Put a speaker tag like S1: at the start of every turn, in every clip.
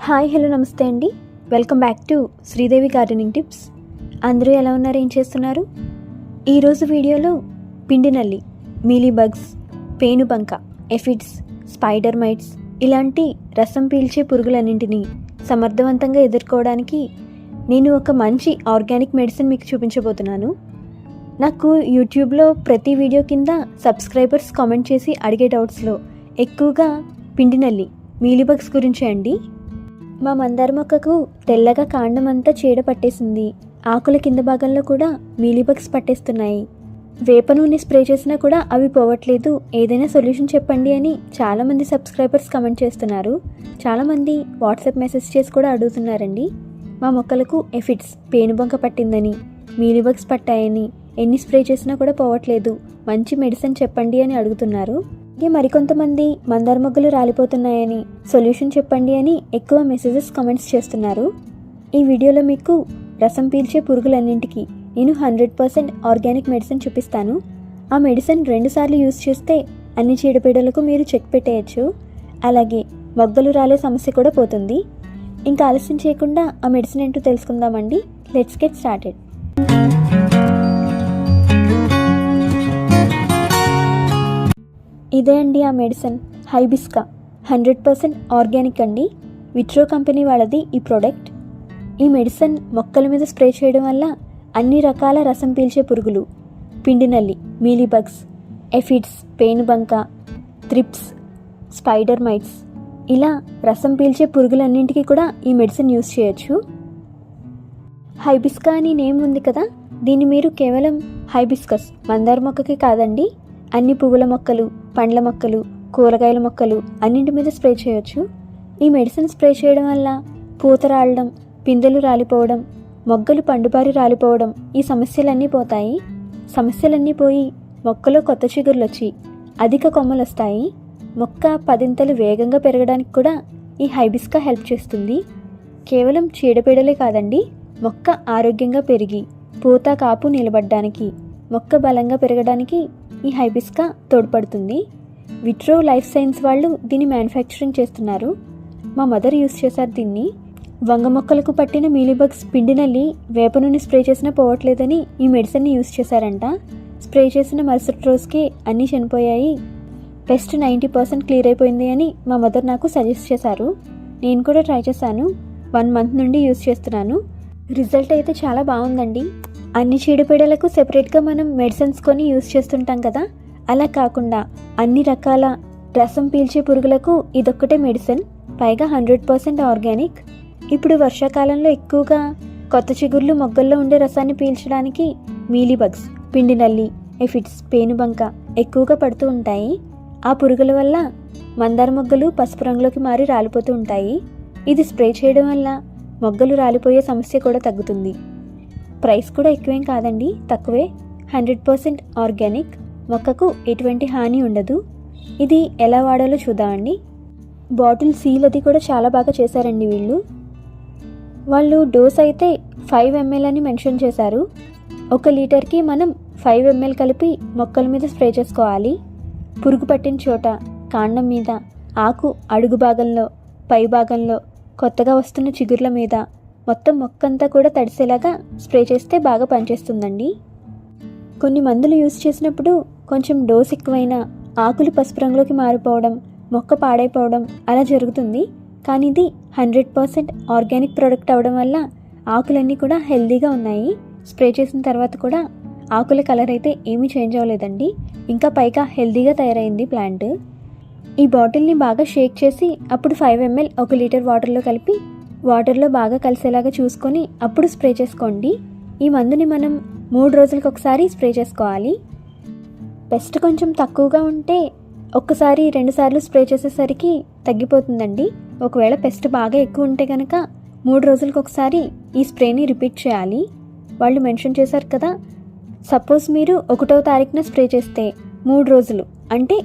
S1: Hi hello నమస్తే అండి. Welcome back to Sridevi gardening tips. అందరూ ఎలా ఉన్నారు? ఏం చేస్తున్నారు? ఈరోజు వీడియోలో పిండి నల్లి మీలీ బగ్స్ పేనుబంక ఎఫిడ్స్ స్పైడర్ మైట్స్ ఇలాంటి రసం పీల్చే పురుగులన్నింటినీ సమర్థవంతంగా ఎదుర్కోవడానికి నేను ఒక మంచి ఆర్గానిక్ మెడిసిన్ మీకు చూపించబోతున్నాను. నాకు యూట్యూబ్లో ప్రతి వీడియో కింద సబ్స్క్రైబర్స్ కామెంట్ చేసి అడిగే డౌట్స్లో ఎక్కువగా పిండినల్లి మీలిబగ్స్ మీలీబగ్స్ గురించే అండి. మా మందార మొక్కకు తెల్లగా కాండం అంతా చీడ పట్టేసింది. ఆకుల కింద భాగంలో కూడా మీలీబగ్స్ పట్టేస్తున్నాయి. వేప నూనె స్ప్రే చేసినా కూడా అవి పోవట్లేదు. ఏదైనా సొల్యూషన్ చెప్పండి అని చాలామంది సబ్స్క్రైబర్స్ కమెంట్ చేస్తున్నారు. చాలామంది వాట్సాప్ మెసేజ్ చేసి కూడా అడుగుతున్నారండి. మా మొక్కలకు ఎఫిడ్స్ పేనుబంక పట్టిందని మీలీబగ్స్ పట్టాయని ఎన్ని స్ప్రే చేసినా కూడా పోవట్లేదు. మంచి మెడిసిన్ చెప్పండి అని అడుగుతున్నారు. అలాగే మరికొంతమంది మందార మొగ్గలు రాలిపోతున్నాయని సొల్యూషన్ చెప్పండి అని ఎక్కువ మెసేజెస్ కామెంట్స్ చేస్తున్నారు. ఈ వీడియోలో మీకు రసం పీల్చే పురుగులన్నింటికి నేను హండ్రెడ్ పర్సెంట్ ఆర్గానిక్ మెడిసిన్ చూపిస్తాను. ఆ మెడిసిన్ రెండుసార్లు యూజ్ చేస్తే అన్ని చీడపీడలకు మీరు చెక్ పెట్టేయచ్చు. అలాగే మొగ్గలు రాలే సమస్య కూడా పోతుంది. ఇంకా ఆలస్యం చేయకుండా ఆ మెడిసిన్ ఏంటో తెలుసుకుందామండి. లెట్స్ గెట్ స్టార్టెడ్ ఇదే అండి ఆ మెడిసిన్. హైబిస్కా. హండ్రెడ్ పర్సెంట్ ఆర్గానిక్ అండి. విట్రో కంపెనీ వాళ్ళది ఈ ప్రోడక్ట్. ఈ మెడిసిన్ మొక్కల మీద స్ప్రే చేయడం వల్ల అన్ని రకాల రసం పీల్చే పురుగులు. పిండినల్లి మీలీబగ్స్ ఎఫిడ్స్ పేనుబంక త్రిప్స్ స్పైడర్ మైట్స్. ఇలా రసం పీల్చే పురుగులన్నింటికి కూడా ఈ మెడిసిన్ యూజ్ చేయొచ్చు. హైబిస్కా అని నేమ్ ఉంది కదా? దీన్ని మీరు కేవలం హైబిస్కస్ మందార మొక్కకి కాదండి అన్ని పువ్వుల మొక్కలు పండ్ల మొక్కలు కూరగాయల మొక్కలు అన్నింటి మీద స్ప్రే చేయొచ్చు. ఈ మెడిసిన్ స్ప్రే చేయడం వల్ల పూత రాలడం పిందెలు రాలిపోవడం మొగ్గలు పండుబారి రాలిపోవడం ఈ సమస్యలన్నీ పోతాయి. సమస్యలన్నీ పోయి మొక్కలో కొత్త చిగుర్లు వచ్చి అధిక కొమ్మలు వస్తాయి మొక్క పదింతలు వేగంగా పెరగడానికి కూడా ఈ హైబిస్కా హెల్ప్ చేస్తుంది. కేవలం చీడపీడలే కాదండి మొక్క ఆరోగ్యంగా పెరిగి పూత కాపు నిలబడడానికి మొక్క బలంగా పెరగడానికి ఈ హైబిస్కా తోడ్పడుతుంది. విట్రో లైఫ్ సైన్స్ వాళ్ళు దీన్ని మ్యానుఫ్యాక్చరింగ్ చేస్తున్నారు. మా మదర్ యూస్ చేశారు దీన్ని. వంగ మొక్కలకు పట్టిన మీలీబగ్స్ పిండి నల్లి వేప నూనె స్ప్రే చేసినా పోవట్లేదని ఈ మెడిసిన్ని యూస్ చేశారంట. స్ప్రే చేసిన మరుసటి రోజుకి అన్నీ చనిపోయాయి. పెస్ట్ నైంటీ పర్సెంట్ క్లియర్ అయిపోయింది అని మా మదర్ నాకు సజెస్ట్ చేశారు. నేను కూడా ట్రై చేశాను. వన్ మంత్ నుండి యూస్ చేస్తున్నాను. రిజల్ట్ అయితే చాలా బాగుందండి. అన్ని చీడపీడలకు సెపరేట్గా మనం మెడిసిన్స్ కొని యూస్ చేస్తుంటాం కదా? అలా కాకుండా అన్ని రకాల రసం పీల్చే పురుగులకు ఇదొక్కటే మెడిసిన్ పైగా హండ్రెడ్ పర్సెంట్ ఆర్గానిక్. ఇప్పుడు వర్షాకాలంలో ఎక్కువగా కొత్త చిగుర్లు మొగ్గల్లో ఉండే రసాన్ని పీల్చడానికి మీలీబగ్స్ పిండి నల్లి ఎఫిడ్స్ పేనుబంక ఎక్కువగా పడుతూ ఉంటాయి. ఆ పురుగుల వల్ల మందార మొగ్గలు పసుపు రంగులోకి మారి రాలిపోతూ ఉంటాయి. ఇది స్ప్రే చేయడం వల్ల మొగ్గలు రాలిపోయే సమస్య కూడా తగ్గుతుంది. ప్రైస్ కూడా ఎక్కువేం కాదండి. తక్కువే. Hundred percent organic. మొక్కకు ఎటువంటి హాని ఉండదు. ఇది ఎలా వాడాలో చూద్దామండి బాటిల్ సీల్ అది కూడా చాలా బాగా చేశారండి వీళ్ళు. వాళ్ళు డోస్ అయితే ఫైవ్ ఎంఎల్ అని మెన్షన్ చేశారు. ఒక లీటర్కి మనం ఫైవ్ ఎంఎల్ కలిపి మొక్కల మీద స్ప్రే చేసుకోవాలి. పురుగు పట్టిన చోట కాండం మీద ఆకు అడుగు భాగంలో పై భాగంలో కొత్తగా వస్తున్న చిగుర్ల మీద మొత్తం మొక్కంతా కూడా తడిసేలాగా స్ప్రే చేస్తే బాగా పనిచేస్తుందండి. కొన్ని మందులు యూస్ చేసినప్పుడు కొంచెం డోస్ ఎక్కువైన ఆకులు పసుపు రంగులోకి మారిపోవడం మొక్క పాడైపోవడం అలా జరుగుతుంది. కానీ ఇది హండ్రెడ్ పర్సెంట్ ఆర్గానిక్ ప్రోడక్ట్ అవడం వల్ల ఆకులన్నీ కూడా హెల్దీగా ఉన్నాయి. స్ప్రే చేసిన తర్వాత కూడా ఆకుల కలర్ అయితే ఏమీ చేంజ్ అవ్వలేదండి. ఇంకా పైగా హెల్దీగా తయారైంది ప్లాంట్. ఈ బాటిల్ని బాగా షేక్ చేసి అప్పుడు ఫైవ్ ఎంఎల్ ఒక లీటర్ వాటర్లో కలిపి వాటర్లో బాగా కలిసేలాగా చూసుకొని అప్పుడు స్ప్రే చేసుకోండి. ఈ మందుని మనం మూడు రోజులకు ఒకసారి స్ప్రే చేసుకోవాలి. పెస్ట్ కొంచెం తక్కువగా ఉంటే ఒక్కసారి రెండుసార్లు స్ప్రే చేసేసరికి తగ్గిపోతుందండి. ఒకవేళ పెస్ట్ బాగా ఎక్కువ ఉంటే కనుక మూడు రోజులకు ఒకసారి ఈ స్ప్రేని రిపీట్ చేయాలి. వాళ్ళు మెన్షన్ చేశారు కదా సపోజ్ మీరు ఒకటో తారీఖున స్ప్రే చేస్తే మూడు రోజులు అంటే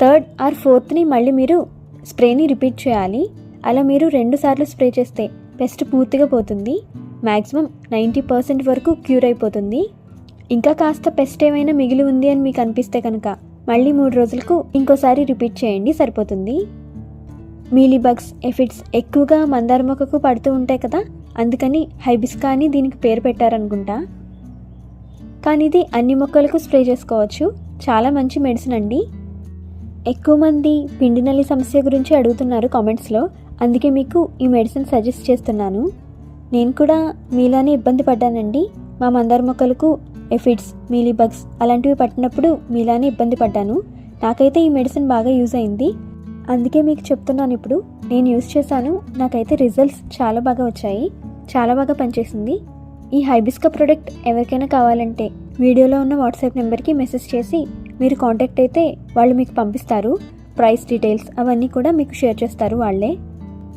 S1: థర్డ్ ఆర్ ఫోర్త్ని మళ్ళీ మీరు స్ప్రేని రిపీట్ చేయాలి. అలా మీరు రెండు సార్లు స్ప్రే చేస్తే పెస్ట్ పూర్తిగా పోతుంది. మ్యాక్సిమం నైంటీ పర్సెంట్ వరకు క్యూర్ అయిపోతుంది. ఇంకా కాస్త పెస్ట్ ఏమైనా మిగిలి ఉంది అని మీకు అనిపిస్తే కనుక మళ్ళీ మూడు రోజులకు ఇంకోసారి రిపీట్ చేయండి సరిపోతుంది. మీలీబగ్స్ ఎఫిడ్స్ ఎక్కువగా మందార మొక్కకు పడుతూ ఉంటాయి కదా అందుకని హైబిస్కా అని దీనికి పేరు పెట్టారనుకుంటా. కానీ ఇది అన్ని మొక్కలకు స్ప్రే చేసుకోవచ్చు. చాలా మంచి మెడిసిన్ అండి. ఎక్కువ మంది పిండి నల్లి సమస్య గురించి అడుగుతున్నారు కామెంట్స్లో. అందుకే మీకు ఈ మెడిసిన్ సజెస్ట్ చేస్తున్నాను. నేను కూడా మీలానే ఇబ్బంది పడ్డానండి. మా మందార మొక్కలకు ఎఫిడ్స్ మీలీబగ్స్ అలాంటివి పట్టినప్పుడు మీలానే ఇబ్బంది పడ్డాను. నాకైతే ఈ మెడిసిన్ బాగా యూజ్ అయింది. అందుకే మీకు చెప్తున్నాను ఇప్పుడు. నేను యూజ్ చేశాను. నాకైతే రిజల్ట్స్ చాలా బాగా వచ్చాయి. చాలా బాగా పనిచేసింది. ఈ హైబిస్కా ప్రోడక్ట్ ఎవరికైనా కావాలంటే వీడియోలో ఉన్న వాట్సాప్ నెంబర్కి మెసేజ్ చేసి మీరు కాంటాక్ట్ అయితే వాళ్ళు మీకు పంపిస్తారు. ప్రైస్ డీటెయిల్స్ అవన్నీ కూడా మీకు షేర్ చేస్తారు వాళ్ళే.